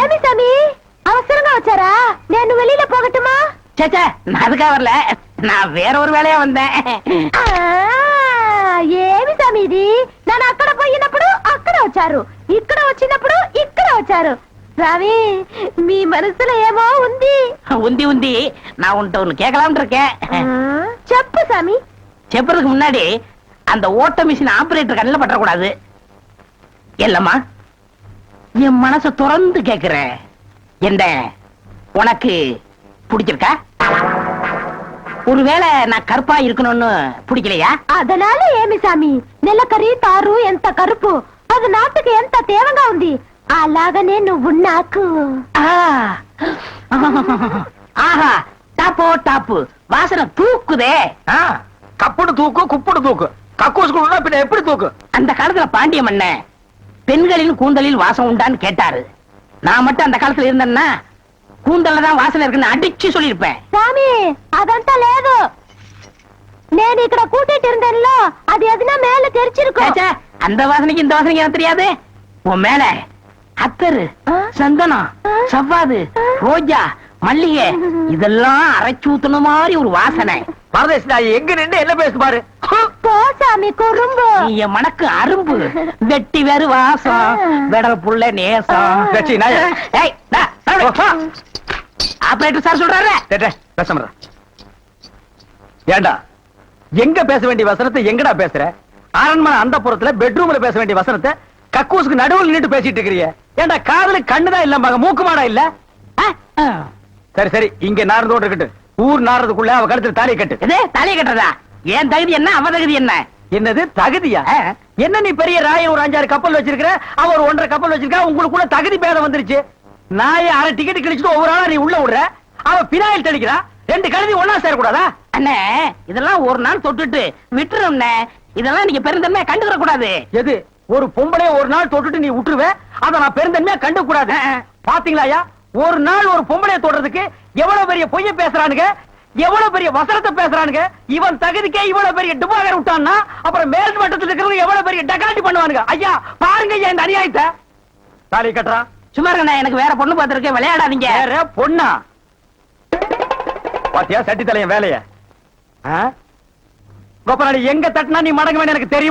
ఏమి సమీ అవసరంగా వచ్చారా? నేను వెళ్ళిన పోగొట్టుమా? చచ్చా నాది కావర్లే. నా వేరొరు వేళే ఉందే. ఏమి సమీది నన్ను అక్కడ పోయినప్పుడు అక్కడ వచ్చారు. ఇక్కడ వచ్చినప్పుడు ఇక్కడ వచ్చారు. రావి మీ మనసులో ఏమో ఉంది. ఉంది ఉంది. నా ఉంటాను కేకలా ఉంటురుకే చెప్పు సామి చెప్పడానికి మున్నాడి அந்த ஓட்ட மிஷின் ஆபரேட்டர் கண்ணில் பற்றக்கூடாது இல்லம்மா என் மனச திறந்து கேக்குறேன் என்ன உனக்கு பிடிச்சிருக்கா ஒருவேளை நான் கருப்பா இருக்கணும்னு பிடிக்கலையா అదనాల ఏమి సామి నెలకరి తారు ఎంత కరుపు అది నాటుకు ఎంత తేవగా ఉంది అలాగనే నువ్వు నాకు ஆ. ஆஹா டாப்போ டாப்பு வாசனை தூக்குதே ஆ, கப்புடு தூக்கு குப்புடு தூக்கு கக்கூஸ் குடுனா பின்ன எப்படி தூக்கு? அந்த காலத்துல பாண்டிய மன்னன் பெண்களின் கூந்தலில் வாசம் உண்டான்னு கேட்டாரு. நான் மட்டும் அந்த காலத்துல இருந்தேன்னா கூந்தல்லதான் வாசனை இருக்குன்னு அடிச்சு சொல்லிருப்பேன் சாமி அదంతా లేదు నేను ఇక్కడ కూటిట్టు இருந்தேன்ல அது எதுனா மேல தெரிச்சிருக்கும் அந்த வாசனைக்கு இந்த வாசனைக்கு எனக்கு தெரியாது. உன் மேல அத்தரு சந்தனம் சவ்வாது ரோஜா மல்லிகை இதெல்லாம் அரைச்சு ஊத்துன மாதிரி ஒரு வாசனை. பரதேசி எங்க நின்று என்ன பேசு பாரு? போ சாமி குறும்பு. நீ மனக்கு அரும்பு. வெட்டி வேறு வாசம். விடல் புள்ள நேசம். கட்சி நாயே. ஏய், ஆபரேட்டர் சார் சொல்றாரு. டே, டே, பேசாம இரு. ஏண்டா? எங்க பேச வேண்டிய வசனத்தை எங்கடா பேசுற? அரண்மனை அந்த புறத்துல பெட்ரூம்ல பேச வேண்டிய வசனத்தை கக்கூசுக்கு நடுவுல நின்று பேசிட்டு இருக்கிறிய. ஏண்டா காதுல கண்ணுதான் இல்ல மக மூக்கு மாடா இல்ல. சரி சரி இங்க நார்ந்தோடு இருக்கட்டும் ஊர் நாரதுக்குள்ள அவ கழுத்துல தாலியை கட்டு. இது தலையை கட்டுறதா? என் தகுதி என்ன? அவ தகுதி என்ன? என்னது தகுதியா. என்ன நீ பெரிய ராய ஒரு அஞ்சாறு கப்பல் வச்சிருக்கிற? அவ ஒரு ஒன்றரை கப்பல் வச்சிருக்கா? உங்களுக்குள்ள தகுதி பேதம் வந்துருச்சு. நாய அரை டிக்கெட் கிழிச்சிட்டு ஒவ்வொரு ஆளா நீ உள்ள விடுற? அவ பினாயில் தெளிக்கிறா? ரெண்டு கழுதி ஒன்னா சேரக்கூடாதா? அண்ணே இதெல்லாம் ஒரு நாள் தொட்டுட்டு விட்டுரும்ண்ணே. இதெல்லாம் நீங்க பெருந்தன்மையா கண்டுக்கிற கூடாது எது ஒரு பொம்பளைய ஒரு நாள் தொட்டுட்டு நீ விட்டுருவ அத நான் பெருந்தன்மையா கண்டு கூடாது பாத்தீங்களாயா ஒரு நாள் ஒரு பொம்பளைய தொடுறதுக்கு எவ்வளவு பெரிய பொய்ய பேசுறானுங்க? எவ்வளவு பெரிய வசனத்தை பேசுறானுங்க? இவன் தகுதிக்கே இவ்வளவு பெரிய டுபாகர் விட்டான்னா அப்புறம் மேல் மட்டத்துல இருக்கிறவங்க எவ்வளவு பெரிய டகாட்டி பண்ணுவானுங்க? ஐயா பாருங்க ஐயா இந்த அநியாயத்தை. தாலி கட்டுறா. சும்மா எனக்கு வேற பொண்ணு பார்த்திருக்கேன். விளையாடாதீங்க. வேற பொண்ணா? பாத்தியா சட்டி தலையன் வேலைய கோபநாடி எங்க தட்டினா நீ மடங்க எனக்கு தெரிய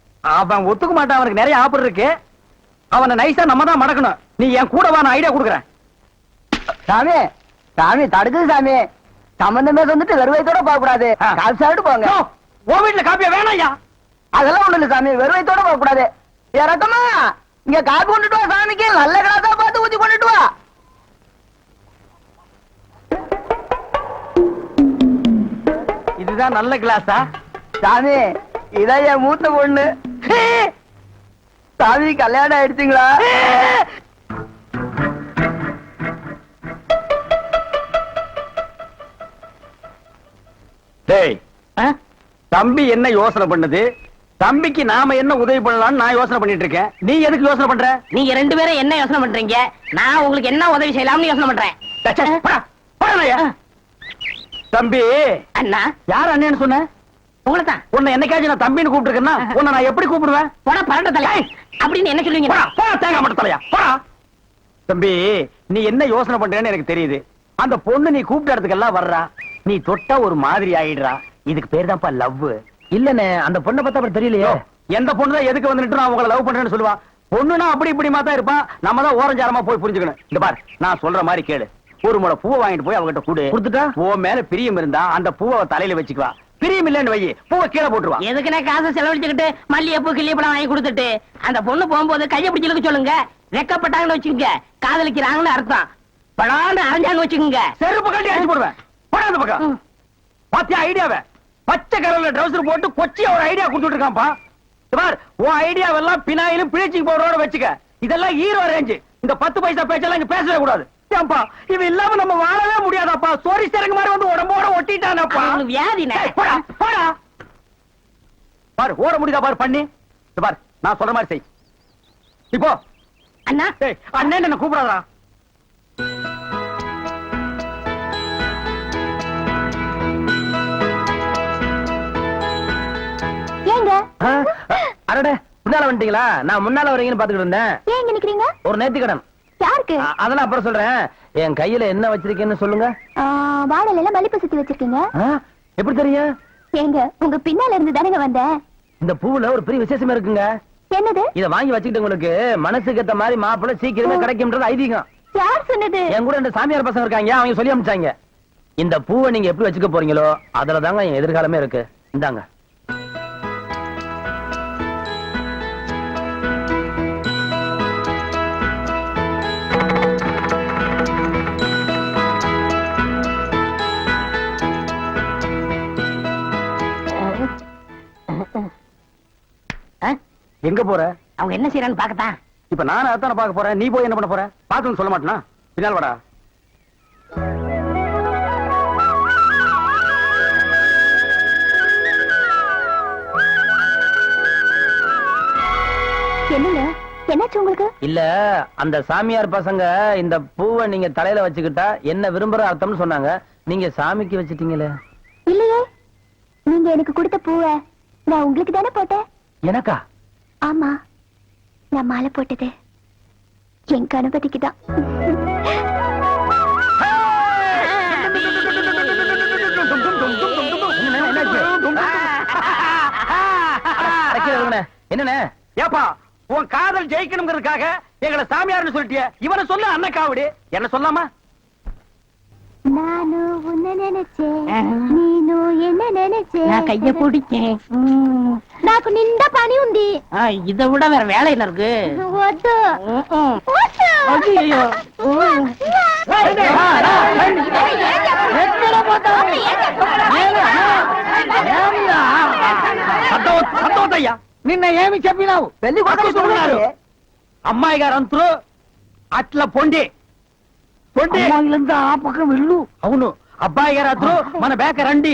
அவன் ஒத்துக்க மாட்டான் அவனுக்கு நிறைய ஆஃபர் இருக்கு. அவனை நைஸா நம்ம தான் மடக்கணும். நீ என் கூட வா நான் ஐடியா கொடுக்குறேன். சாமி சாமி தடுக்குது சாமி. சம்பந்தமே வந்துட்டு வெறுவைத்தோட போக கூடாது. காசு சாப்பிட்டு போங்க. உன் வீட்டுல காப்பியா வேணாம் ஐயா. அதெல்லாம் ஒண்ணு இல்ல சாமி வெறுவைத்தோட போக கூடாது இறக்கமா இங்க காப்பி கொண்டுட்டு வா சாமிக்கு. நல்ல கிளாஸா பார்த்து ஊத்தி கொண்டுட்டு வா. இதுதான் நல்ல கிளாஸா சாமி இதான் என் மூத்த பொண்ணு. சாமி கல்யாணம் ஆயிடுச்சுங்களா? டேய்? தம்பி என்ன யோசனை பண்ணுது? தம்பிக்கு நாம என்ன உதவி பண்ணலாம்னு நான் யோசனை பண்ணிட்டு இருக்கேன். நீ எதுக்கு யோசனை பண்ற? நீங்க ரெண்டு பேரும் என்ன யோசனை பண்றீங்க? நான் உங்களுக்கு என்ன உதவி செய்யலாம்னு யோசனை பண்றேன். தம்பி அண்ணா? யார் அண்ணன்னு சொன்ன? உங்களை தான் உன்னை என்னைக்காச்சும் நான் தம்பின்னு கூப்பிட்டுருக்கேன்னா உன்னை நான் எப்படி கூப்பிடுவேன்? தலை அப்படின்னு என்ன சொல்லுவீங்க? தேங்காய் மட்டும் தலையா. போடா. தம்பி நீ என்ன யோசனை பண்றேன்னு எனக்கு தெரியுது. அந்த பொண்ணு நீ கூப்பிட்ட இடத்துக்கெல்லாம் வர்றா. நீ தொட்டா ஒரு மாதிரி ஆயிடுறா. இதுக்கு பேர் தான்ப்பா லவ் இல்லனே அந்த பொண்ணை பார்த்தா அப்புறம் தெரியலையே. எந்த பொண்ணு தான் எதுக்கு வந்துட்டு நான் உங்களை லவ் பண்றேன்னு சொல்லுவா? பொண்ணுனா அப்படி இப்படி இருப்பா. நம்ம தான் ஓரஞ்சாரமா போய் புரிஞ்சுக்கணும். இந்த பார் நான் சொல்ற மாதிரி கேளு. ஒரு முளை பூவை வாங்கிட்டு போய் அவகிட்ட கொடு. கொடுத்துட்டா? உன் மேல பிரியம் இருந்தா அந்த பூவை தலையில வச்சுக்குவா. பிரியம் இல்லைன்னு வை. பூவை கீழே போட்டுருவா. எதுக்குனே காசை செலவழிச்சுக்கிட்டு மல்லிகைப்பூ கிள்ளிப்பழம் வாங்கி கொடுத்துட்டு அந்த பொண்ணு போகும்போது கையை பிடிச்சிருக்க சொல்லுங்க. வெக்கப்பட்டாங்கன்னு வச்சுக்கோங்க. காதலிக்கிறாங்கன்னு அர்த்தம். படான்னு அரைஞ்சாங்க வச்சுக்கோங்க. செருப்பு கட்டி அடிச்சு போடுவேன். போடா அந்த பக்கம். பாத்தியா ஐடியாவை? பச்சை கலர்ல ட்ரவுசர் போட்டு கொச்சியா ஒரு ஐடியா கொடுத்துட்டு இருக்கான்ப்பா பார் உன் ஐடியாவெல்லாம் பினாயிலும் பிளீச்சிங் பவுடரோட வச்சுக்க. இதெல்லாம் ஹீரோ ரேஞ்சு இந்த பத்து பைசா பேச்செல்லாம் இங்க பேசவே கூடாது. ஏன்பா இவன் இல்லாம நம்ம வாழவே முடியாதாப்பா. சோரி சரக்கு மாதிரி வந்து உடம்போட ஒட்டிட்டானப்பா. வியாதினே போடா போடா. பாரு ஓட முடியுதா பாரு பண்ணி. பார் நான் சொல்ற மாதிரி செய். இப்போ அண்ணா. அண்ணன் என்ன கூப்பிடாதா அடடே முன்னால வந்துட்டீங்களா? நான் முன்னால வரீங்கன்னு பாத்துக்கிட்டு இருந்தேன். ஏன் நிக்கிறீங்க? ஒரு நேர்த்திக்கடன். யாருக்கு? அதெல்லாம் அப்புறம் சொல்றேன். என் கையில என்ன வச்சிருக்கேன்னு சொல்லுங்க. வாழல மல்லிப்பூ சுத்தி வச்சிருக்கீங்க. எப்படி தெரியும்? ஏங்க உங்க பின்னால இருந்து தானங்க வந்தேன். இந்த பூவுல ஒரு பெரிய விசேஷம் இருக்குங்க. என்னது? இத வாங்கி வச்சுக்கிட்டு உங்களுக்கு மனசுக்கு ஏத்த மாதிரி மாப்பிள்ளை சீக்கிரமே கிடைக்கும்ன்றது ஐதீகம். யார் சொன்னது? என் கூட ரெண்டு சாமியார் பசங்க இருக்காங்க அவங்க சொல்லி அனுப்பிச்சாங்க. இந்த பூவை நீங்க எப்படி வச்சுக்க போறீங்களோ அதுல தாங்க என் எதிர்காலமே இருக்கு. இந்தாங்க. எங்க போற? அவங்க என்ன செய்யறான்னு பாக்கத்தான் இப்ப நானும் அதான பார்க்க போறேன். நீ போய் என்ன பண்ண போற? பாத்துன்னு சொல்ல மாட்டேனா? பின்னால் வாடா. என்னங்க? என்னாச்சு உங்களுக்கு? இல்ல அந்த சாமியார் பசங்க இந்த பூவை நீங்க தலையில வச்சுக்கிட்டா என்ன விரும்புற அர்த்தம்னு சொன்னாங்க. நீங்க சாமிக்கு வச்சிட்டீங்களே. இல்லையே. நீங்க எனக்கு கொடுத்த பூவை நான் உங்களுக்கு தானே போட்டேன். எனக்கா? ஆமா நான் மாலை போட்டது என் கணபதிக்கு தான். என்னண்ணே? ஏப்பா உன் காதல் ஜெயிக்கணுங்கிறதுக்காக எங்களை சாமியார்னு சொல்லிட்டிய. இவனை சொல்ல அண்ணக்காவடி என்ன சொல்லாமா? நானு உன்னை நினைச்சேன். నా కయ్య పొడిచే నాకు నిండా పని ఉంది ఇద కూడా వేరే వేళ ఇల్లరుకు వద్దు అయ్యో ఎక్కడ పోతావు సంతోషయ్యా నిన్న ఏమి చెప్పినావు పెళ్లి కొడుకున్నారు అమ్మాయి గారు అంతరు అట్లా పొండి పొండి ఆ పక్కన వెళ్ళు అవును అబ్బాయి గారు అతను మన బేక రండి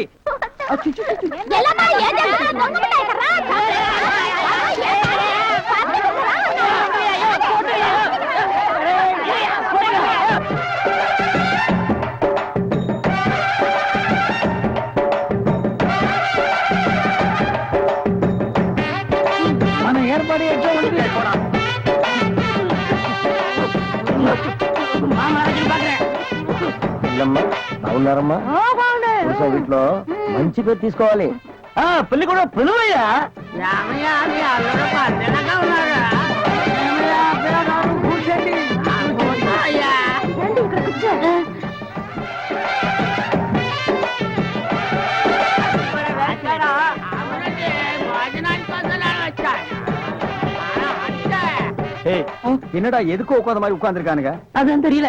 மாமா பாக்குறேன் இல்லம்மா அவ்வளோ நேரமா బాగుండు. పురుష వీటిలో మంచి పేరు తీసుకోవాలి ఆ పెళ్లి కూడా పిలువయ్యా రామయ్య అది అల్లరి పద్దెనగా ఉన్నాడా ఏమయ్యా, పిల్లగాడు కూర్చోండి. ఆ, కూర్చో అయ్యా. రండి, ఇక్కడ కూర్చో. వచ్చాడా? అవునండి, భోజనానికి వస్తున్నాను వచ్చాడు. ఆ, అంతే. ஏய் என்னடா எதுக்கு உட்காந்த மாதிரி உட்கார்ந்துருக்கானுங்க అదేం தெரியல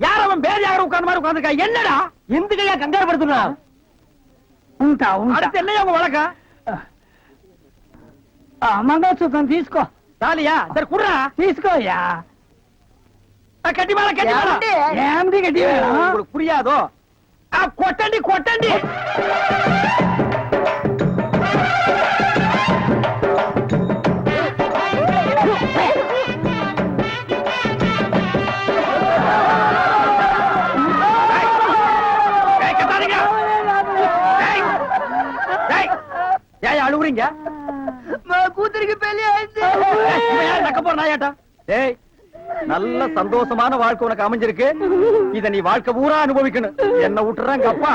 யார் அவன் பேர் யாரும் உட்கார்ந்த மாதிரி உட்கார்ந்துருக்கா என்னடா எந்த கையா கங்காரு படுத்துனா ఉంటా ఉంటా அடுத்து என்னையா உங்க வழக்கம் మంగళసూత్రం తీసుకో தாலியா சரி குடுறா తీసుకోయ్యా கட்டி மேல கட்டி மேல ஏன்டி? ఏమిటి గట్టి உங்களுக்கு புரியாதோ ஆ, கொட்டண்டி கொட்டண்டி அழுவுறீங்க கூத்துருக்கு பெரிய போற? ஏய் நல்ல சந்தோஷமான வாழ்க்கை உனக்கு அமைஞ்சிருக்கு. இத நீ வாழ்க்கை பூரா அனுபவிக்கணும். என்ன விட்டுறாங்க அப்பா.